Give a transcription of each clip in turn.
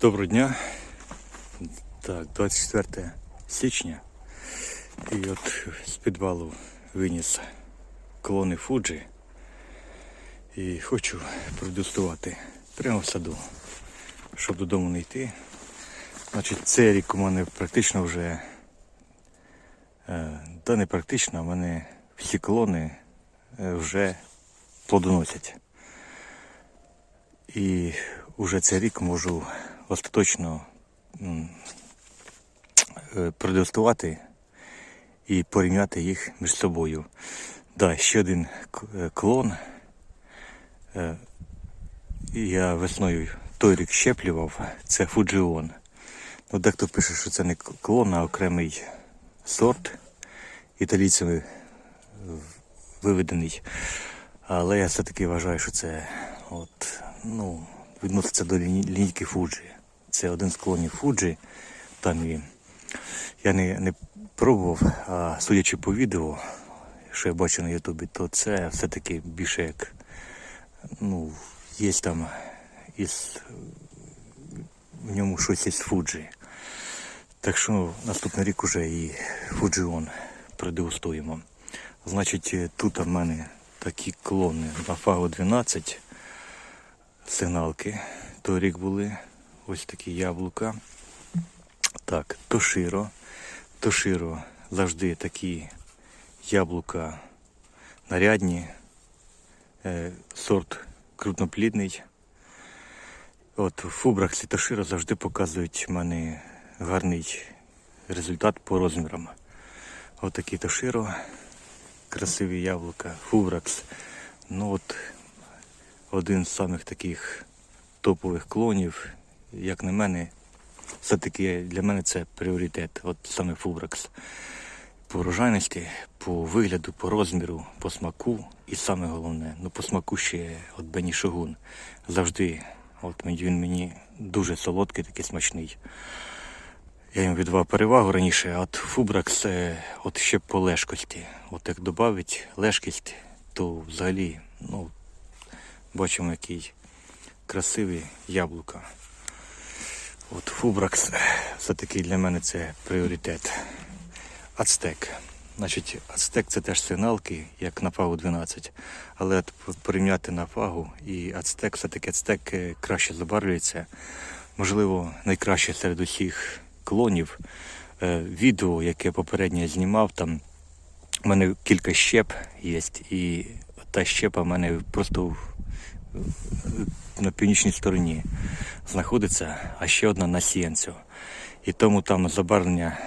Доброго дня. Так, 24 січня. І от з підвалу виніс клони Фуджі. І хочу продегустувати прямо в саду, щоб додому не йти. Значить, цей рік у мене практично вже, е, та не практично, в мене всі клони е, вже плодоносять. І вже цей рік можу остаточно е, продегустувати і порівняти їх між собою. Да, ще один е, клон. Е, Я весною той рік щеплював, це Фуджіон. Ну, дехто пише, що це не клон, а окремий сорт італійцями виведений. Але я все-таки вважаю, що це от, ну, відноситься до лінійки Фуджі. Це один з клонів Фуджі. Там я не, не пробував, а судячи по відео, що я бачу на Ютубі, то це все-таки більше як ну, є там із в ньому щось із Фуджі. Так що наступний рік уже і Фуджіон продегустуємо. Значить, тут в мене такі клони на Фаго 12 сигналки. Той рік були ось такі яблука. Так, Тоширо. Тоширо завжди такі яблука нарядні. Е, сорт крупноплідний. От Фубракс і Тоширо завжди показують в мене гарний результат по розмірам. От такі Тоширо, красиві яблука, Фубракс. Ну от один з самих таких топових клонів, як на мене, все-таки для мене це пріоритет. От саме Фубракс. По врожайності, по вигляду, по розміру, по смаку. І саме головне, ну по смаку ще от Бені Шогун. Завжди, от він мені дуже солодкий, такий смачний. Я їм віддавав перевагу раніше, а от Фубракс е, от ще по лежкості. От як додавить лежкість, то взагалі, ну, бачимо, який красивий яблука. От Фубракс все-таки для мене це пріоритет. Ацтек. Значить, ацтек це теж сигналки, як на фагу 12. Але порівняти на фагу і ацтек, все-таки ацтек е, краще забарвлюється. Можливо, найкраще серед усіх клонів. Е, Відео, яке попередньо знімав, там у мене кілька щеп є, і та щепа в мене просто в- на північній стороні знаходиться, а ще одна на сіянцю. І тому там забарвлення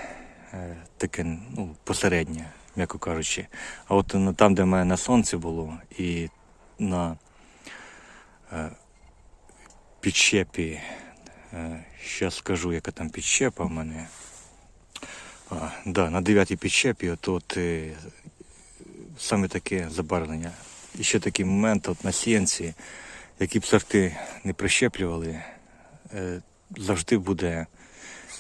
е, таке ну, посереднє, м'яко кажучи. А от там, де в мене на сонці було, і на е, підщепі, е, щас скажу, яка там підщепа в мене. А, да, на дев'ятій підщепі, от, от е, саме таке забарвлення. І ще такий момент от на сіянці, які б сорти не прищеплювали, е, завжди буде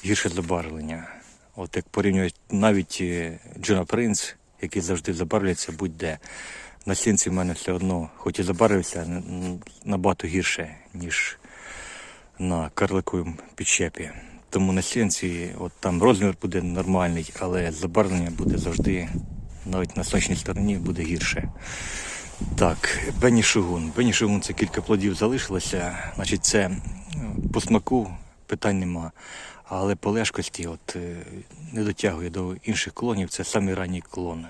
гірше забарвлення. От як порівнюють навіть е, Джона Принц, який завжди забарвлюється будь-де. На сінці в мене все одно, хоч і забарвився, набагато гірше, ніж на карликовому підщепі. Тому на сінці от там розмір буде нормальний, але забарвлення буде завжди, навіть на сонячній стороні, буде гірше. Так, Бенні Шигун. Бенні Шигун це кілька плодів залишилося. Значить, це е, по смаку питань нема. Але по лежкості от, е, не дотягує до інших клонів, це самий ранній клон.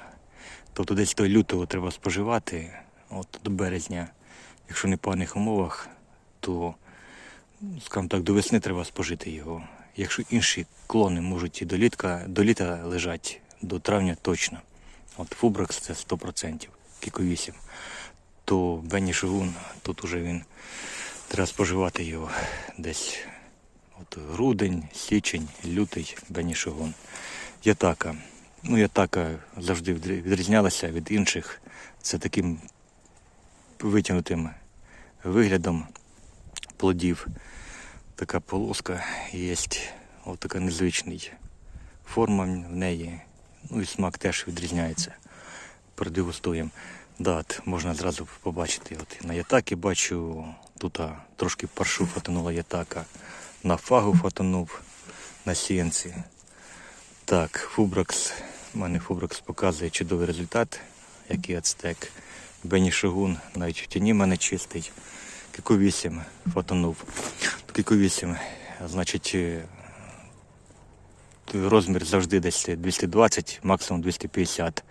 Тобто десь до лютого треба споживати, от до березня. Якщо не в поганих умовах, то, скажімо так, до весни треба спожити його. Якщо інші клони можуть і до літка, до літа лежать, до травня точно. От Фубракс це 100%, Кіко 8. То Бенні Шигун, тут уже він треба споживати його десь от грудень, січень, лютий, Бенні Шигун. Ятака. Ну, ятака завжди відрізнялася від інших. Це таким витягнутим виглядом плодів. Така полоска є, от така незвичний. Форма в неї, ну і смак теж відрізняється. Продегустуємо. Да, можна зразу побачити. От на ятакі бачу, тут а, трошки паршу фотонула ятака. на фагу фотонув на сіянці. Так, Фубракс, у мене Фубракс показує чудовий результат, який ацтек. Бені Шигун навіть в тіні мене чистить. Кіку 8 фотонув. Кіку 8, значить, е, розмір завжди десь 220, максимум 250.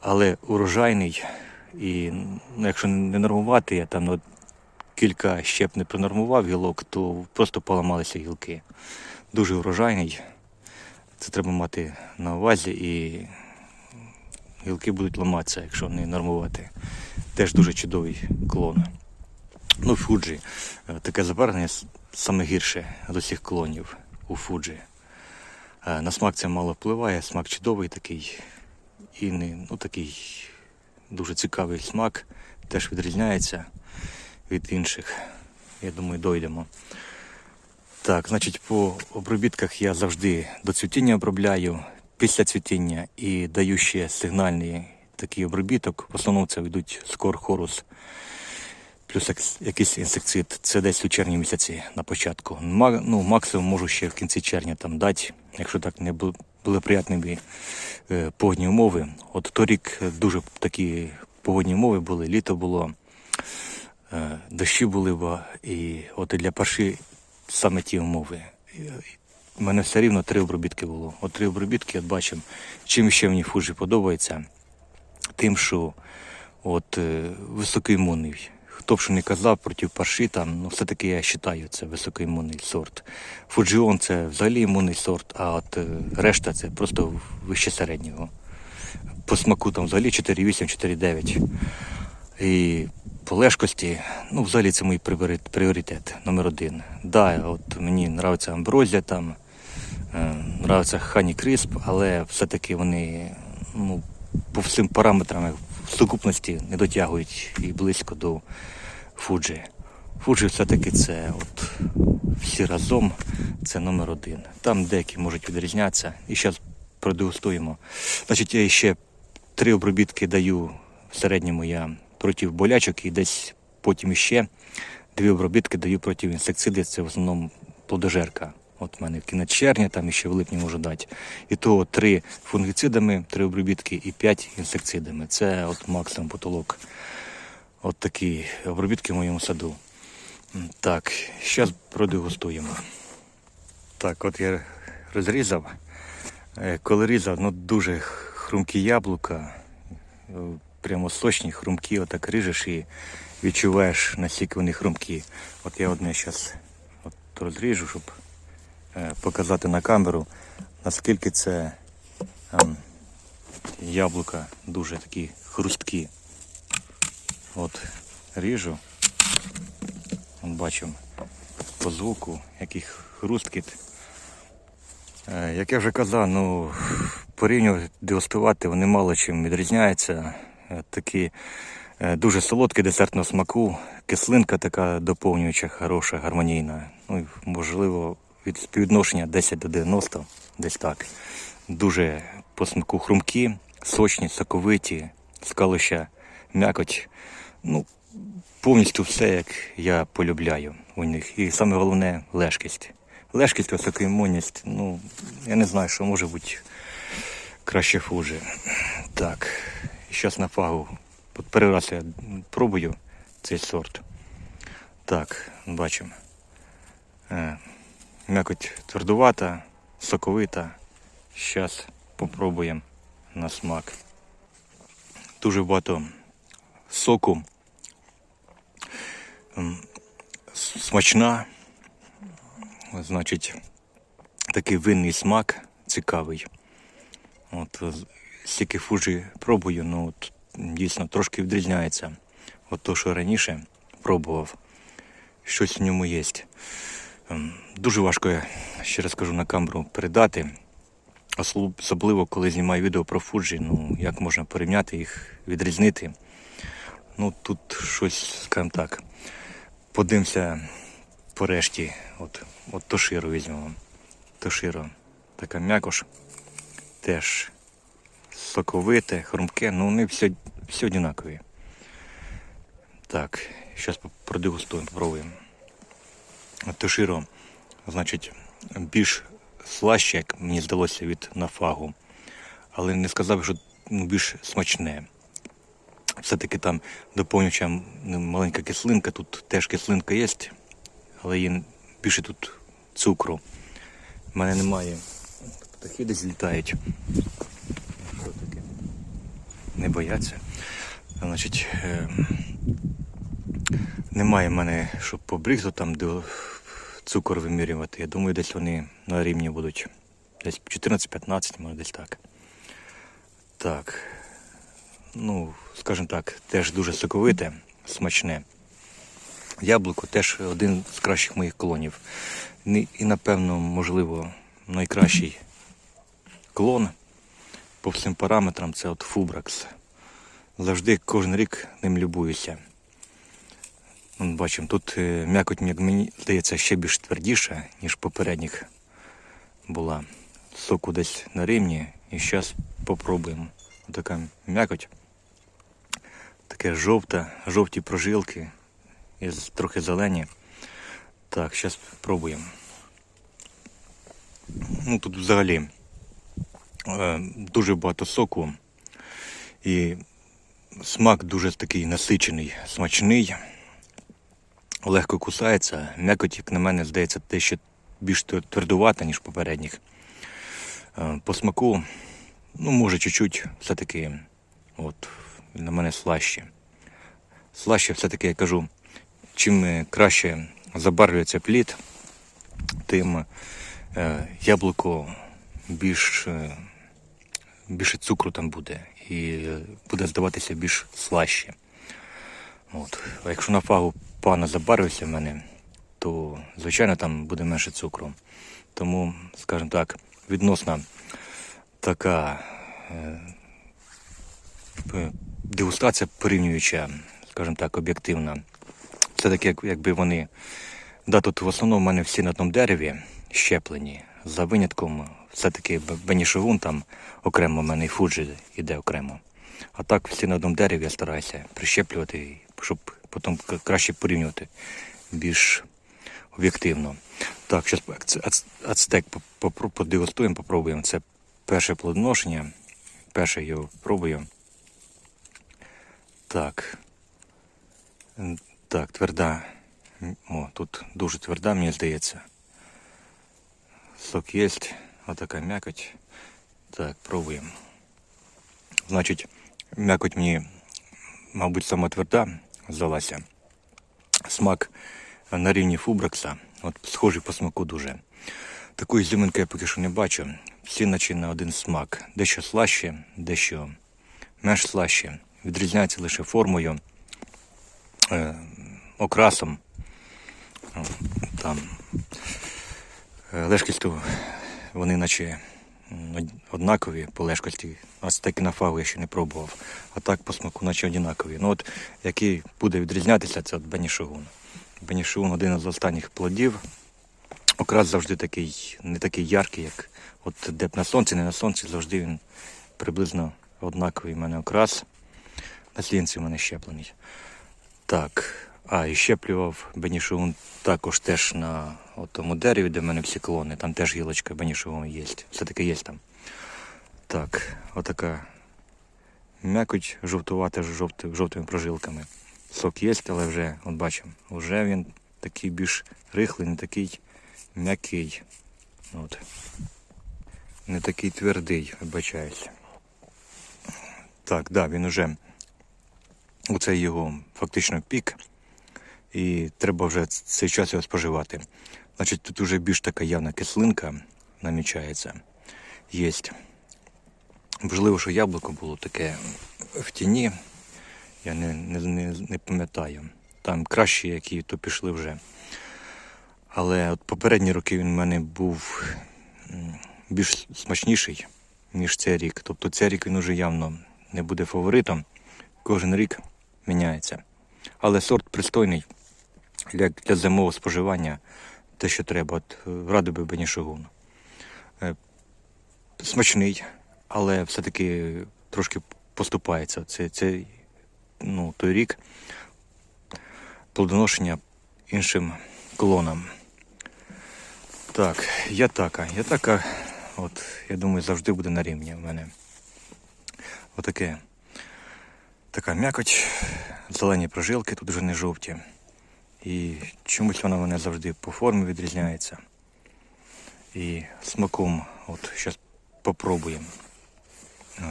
Але урожайний. І ну, якщо не нормувати, я там ну, кілька щеп не пронормував гілок, то просто поламалися гілки. Дуже урожайний. Це треба мати на увазі і гілки будуть ламатися, якщо не нормувати. Теж дуже чудовий клон. Ну, Фуджі. е, Таке забарвлення саме гірше з усіх клонів у Фуджі. Е, На смак це мало впливає, смак чудовий такий. І не, ну, такий дуже цікавий смак, теж відрізняється від інших. Я думаю, дойдемо. Так, значить, по обробітках я завжди до цвітіння обробляю, після цвітіння і даю ще сигнальний такий обробіток. В основному це йдуть скор хорус плюс якийсь інсекцид. Це десь у червні місяці на початку. Ну, максимум можу ще в кінці червня там дати, якщо так не бу- були приятними е, погодні умови. От торік дуже такі погодні умови були, літо було, е, дощі були, і от для парші саме ті умови. У мене все рівно три обробітки було. От три обробітки, от бачимо, чим ще мені фуджі подобається, тим, що от е, високоімунний. Хто б що не казав проти парші, там, ну все-таки я вважаю, це високоімунний сорт. Фуджіон це взагалі імунний сорт, а от е, решта це просто вище середнього. По смаку там взагалі 4,8, 4,9. І по лежкості, ну, взагалі це мій пріоритет номер один. Да, от мені подобається амброзія, там, нравиться хані крисп, але все-таки вони ну, по всім параметрам сукупності не дотягують і близько до Фуджі. Фуджі все-таки це от всі разом це номер один. Там деякі можуть відрізнятися. І зараз продегустуємо. Значить, я ще три обробітки даю в середньому я проти болячок і десь потім іще дві обробітки даю проти інсектицидів, це в основному плодожерка. От в мене кінець червня, там ще в липні можу дати. І то три фунгіцидами, три обробітки і п'ять інсектицидами. Це от максимум потолок. От такі обробітки в моєму саду. Так, зараз продегустуємо. Так, от я розрізав. Е, Коли різав, ну дуже хрумкі яблука, е, прямо сочні, хрумкі, отак ріжеш і відчуваєш, наскільки вони хрумкі. От я одне зараз от розріжу, щоб показати на камеру, наскільки це ем, яблука дуже такі хрусткі. От ріжу. Бачимо по звуку, який хрусткіт. Е, Як я вже казав, ну порівнювати дегустувати вони мало чим відрізняються. Е, Такі е, дуже солодкі десертного смаку, кислинка така доповнююча, хороша, гармонійна. Ну, можливо, від співвідношення 10 до 90, десь так. Дуже по смаку хрумкі, сочні, соковиті, скалища, м'якоть. Ну, повністю все, як я полюбляю у них. І саме головне лежкість. Лежкість, високоімунність, ну, я не знаю, що може бути краще фужі. Так, зараз на фагу. Перший раз я пробую цей сорт. Так, бачимо. М'якоть твердувата, соковита. Зараз попробуємо на смак. Дуже багато соку. Смачна. Значить, такий винний смак цікавий. От стільки фуджі пробую, ну от дійсно трошки відрізняється. От то, що раніше пробував, щось в ньому є. Ем, Дуже важко, я ще раз кажу, на камеру передати. Особливо, коли знімаю відео про фуджі, ну як можна порівняти їх, відрізнити. Ну тут щось, скажімо так, подивимося по решті. От, от Тоширо візьмемо. Тоширо. Така м'якош. Теж соковите, хрумке, ну вони все, все однакові. Так, зараз продегустуємо, попробуємо. От Тоширо значить, більш слаще, як мені здалося від нафагу. Але не сказав, що ну, більш смачне. Все-таки там доповнююча маленька кислинка, тут теж кислинка є, але є більше тут цукру. У мене немає. Птахи десь літають. Що таке? Не бояться. Значить, е, немає в мене, щоб по бригзу там де цукор вимірювати. Я думаю, десь вони на рівні будуть. Десь 14-15, може десь так. Так. Ну, скажімо так, теж дуже соковите, смачне. Яблуко теж один з кращих моїх клонів. І, напевно, можливо, найкращий клон по всім параметрам це от Фубракс. Завжди кожен рік ним любуюся. Бачимо, тут е, м'якоть, як мені здається, ще більш твердіша, ніж попередніх була. Соку десь на рівні. І зараз попробуємо. Така м'якоть. Таке жовте, жовті прожилки і трохи зелені. Так, зараз пробуємо. Ну тут взагалі е, дуже багато соку і смак дуже такий насичений, смачний, легко кусається. М'якоть, як на мене, здається, те більш твердувата, ніж попередніх. Е, По смаку, ну, може, чуть-чуть все-таки, от, на мене слаще. Слаще все-таки я кажу, чим е, краще забарвлюється плід, тим е, яблуко більш, більше цукру там буде і буде здаватися більш слаще. От. А якщо на фагу погано забарвився в мене, то звичайно там буде менше цукру. Тому, скажімо так, відносно така е, дегустація порівнююча, скажімо так, об'єктивна. Це таке, як, якби вони. Да, тут в основному в мене всі на одному дереві щеплені. За винятком все-таки Бенішовун там окремо в мене і Фуджі йде окремо. А так всі на одному дереві я стараюся прищеплювати, щоб потім краще порівнювати більш об'єктивно. Так, зараз ацтек подегустуємо, попробуємо. Це перше плодоношення. Перше його пробую. Так. Так, тверда. О, тут дуже тверда, мені здається. Сок є. Отака м'якоть. Так, пробуємо. Значить, м'якоть мені, мабуть, сама тверда здалася. Смак на рівні Фубракса. От схожий по смаку дуже. Такої зиминки я поки що не бачу. Всі наче на один смак. Дещо слаще, дещо менш слаще. Відрізняється лише формою, е, окрасом. Там е, лежкістю вони наче однакові по лежкості. Ось таки на фагу я ще не пробував. А так по смаку наче однакові. Ну от який буде відрізнятися, це от Бенішогун. Бенішогун один із останніх плодів. Окрас завжди такий, не такий яркий, як от де б на сонці, не на сонці, завжди він приблизно однаковий. У мене окрас. На слінці в мене щеплений. Так. А, і щеплював Бенішоун також теж на от тому дереві, де в мене всі клони. Там теж гілочка Бенішоун є. Все-таки є там. Так, отака м'якоть жовтувата жовти, жовтими прожилками. Сок є, але вже, от бачимо, вже він такий більш рихлий, не такий м'який. От. Не такий твердий, вибачаюсь. Так, да, він уже оце його фактично пік. І треба вже цей час його споживати. Значить, тут вже більш така явна кислинка намічається. Єсть. Можливо, що яблуко було таке в тіні. Я не, не, не, не пам'ятаю. Там кращі, які то пішли вже. Але от попередні роки він в мене був більш смачніший, ніж цей рік. Тобто цей рік він уже явно не буде фаворитом. Кожен рік міняється. Але сорт пристойний для, для зимового споживання, те, що треба. От е, радий би Бенішогун. Е, Смачний, але все-таки трошки поступається. Це, це ну, той рік плодоношення іншим клонам. Так, ятака. Ятака, от, я думаю, завжди буде на рівні в мене. Отаке. Така м'якоть, зелені прожилки, тут вже не жовті. І чомусь вона мене завжди по формі відрізняється. І смаком, от зараз попробуємо.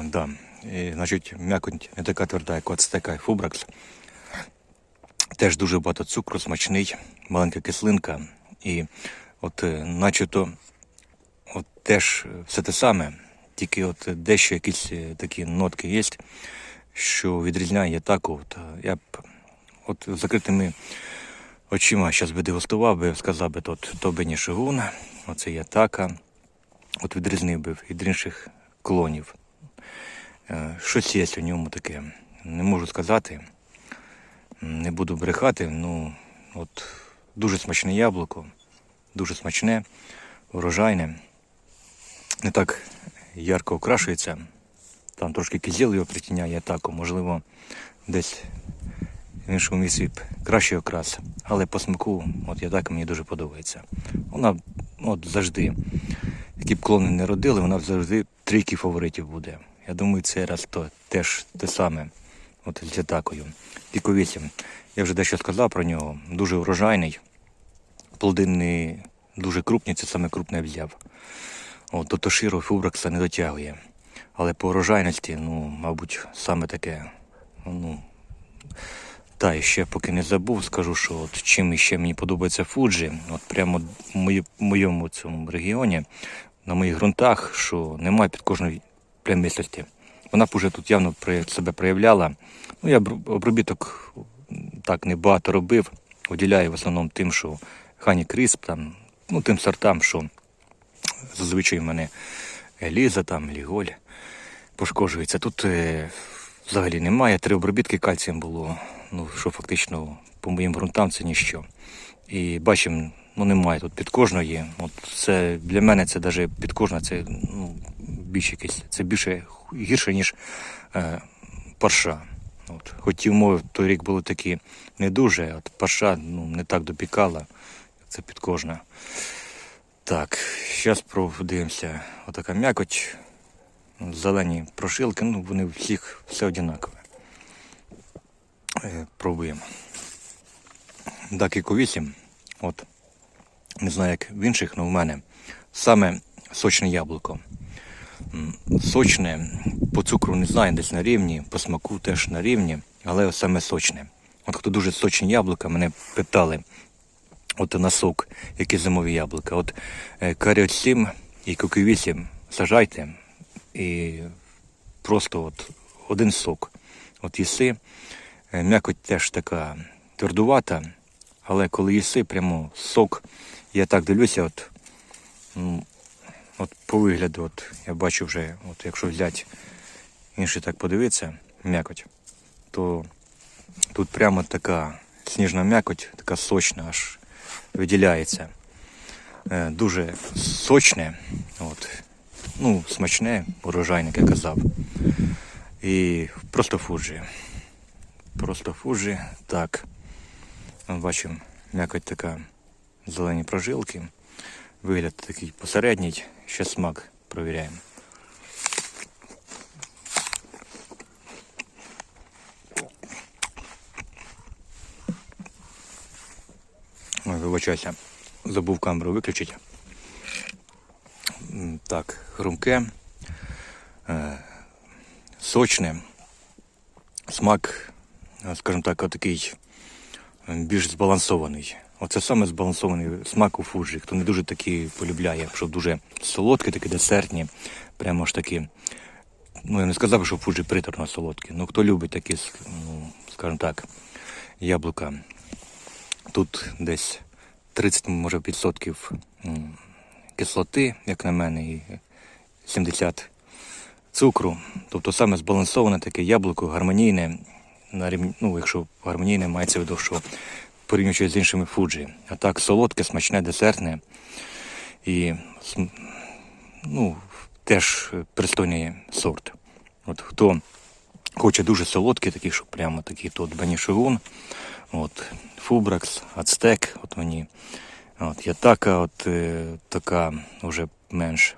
Да. І, значить, м'якоть не така тверда, як от стека і фубракс. Теж дуже багато цукру, смачний, маленька кислинка. І от е, начебто от теж все те саме, тільки от дещо якісь е, такі нотки є, що відрізняє таку. От, е, я б от закритими очима зараз би дегустував би, сказав би, от, то би оце є така. От відрізнив би від інших клонів. Е, Щось є у ньому таке. Не можу сказати. Не буду брехати, ну от дуже смачне яблуко, дуже смачне, урожайне. Не так ярко окрашується. Там трошки кизіл його притіняє атаку, можливо, десь в іншому місці б кращий окрас. Але по смаку, от я так мені дуже подобається. Вона от завжди, які б клони не родили, вона завжди трійки фаворитів буде. Я думаю, цей раз то теж те саме. От з атакою. Піко 8. Я вже дещо сказав про нього. Дуже урожайний. Плоди не дуже крупні, це саме крупне взяв. От, до Тоширо Фубракса не дотягує. Але по урожайності, ну, мабуть, саме таке. Ну, та, і ще поки не забув, скажу, що от чим ще мені подобається Фуджі, от прямо в моєму цьому регіоні, на моїх ґрунтах, що немає під кожної плямистості. Вона б уже тут явно себе проявляла. Ну, я обробіток так небагато робив. Уділяю в основному тим, що Хані Крісп, там, ну, тим сортам, що зазвичай в мене Ліза, там, Ліголь пошкоджується. Тут е, взагалі немає. Три обробітки кальцієм було, ну, що фактично по моїм ґрунтам це ніщо. І бачимо, ну немає тут під кожної. От це для мене це навіть під кожна, це ну, більше якесь, це більше гірше, ніж е, парша. От. Хоч ті умови той рік були такі не дуже, от парша ну, не так допікала, як це під кожна. Так, зараз подивимося. Отака м'якоть, зелені прошилки, ну вони всіх все однакове. Е, пробуємо. Дакіко 8. От. Не знаю, як в інших, але в мене саме сочне яблуко. Сочне, по цукру не знаю, десь на рівні, по смаку теж на рівні, але саме сочне. От хто дуже сочні яблука, мене питали, от на сок, які зимові яблука. От е, Каріот 7 і Коки 8 сажайте і просто от один сок. От їси, м'якоть теж така твердувата, але коли їси, прямо сок, я так дивлюся, от, ну, от по вигляду, от я бачу вже, от якщо взяти інший так подивитися, м'якоть, то тут прямо така сніжна м'якоть, така сочна, аж виділяється. Е, Дуже сочне, от, ну, смачне, урожайне, як я казав. І просто фуджі. Просто фуджі, так. Бачимо, м'якоть така зелені прожилки. Вигляд такий посередній. Ще смак провіряємо. Ой, вибачайся, забув камеру виключити. Так, хрумке, е, сочне. Смак, скажімо так, такий більш збалансований. Оце саме збалансований смак у фуджі. Хто не дуже такі полюбляє, щоб дуже солодкі, такі десертні, прямо ж такі. Ну, я не сказав, що фуджі приторно солодкі. Ну, хто любить такі, ну, скажімо так, яблука. Тут десь 30, може, відсотків кислоти, як на мене, і 70 цукру. Тобто саме збалансоване таке яблуко, гармонійне, на рівні, ну, якщо гармонійне, мається в виду, що порівнюючи з іншими фуджі. А так солодке, смачне, десертне і ну, теж пристойний сорт. От хто хоче дуже солодкий, такий, що прямо такий, то от Банішигун, от Фубракс, Ацтек, от мені От, Ятака, от, е, така вже менш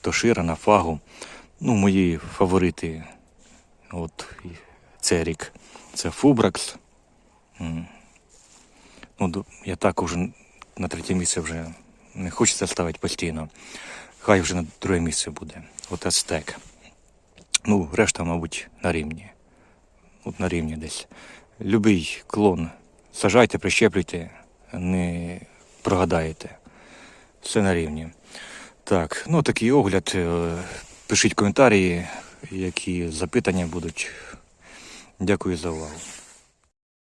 тоширана, фагу. Ну, мої фаворити от, цей рік. Це Фубракс. Ну, я так уже на третє місце вже не хочеться ставити постійно. Хай вже на друге місце буде. От Астек. Ну, решта, мабуть, на рівні. От на рівні десь. Любий клон. Сажайте, прищеплюйте, не прогадаєте. Все на рівні. Так, ну такий огляд. Е, Пишіть коментарі, які запитання будуть. Дякую за увагу.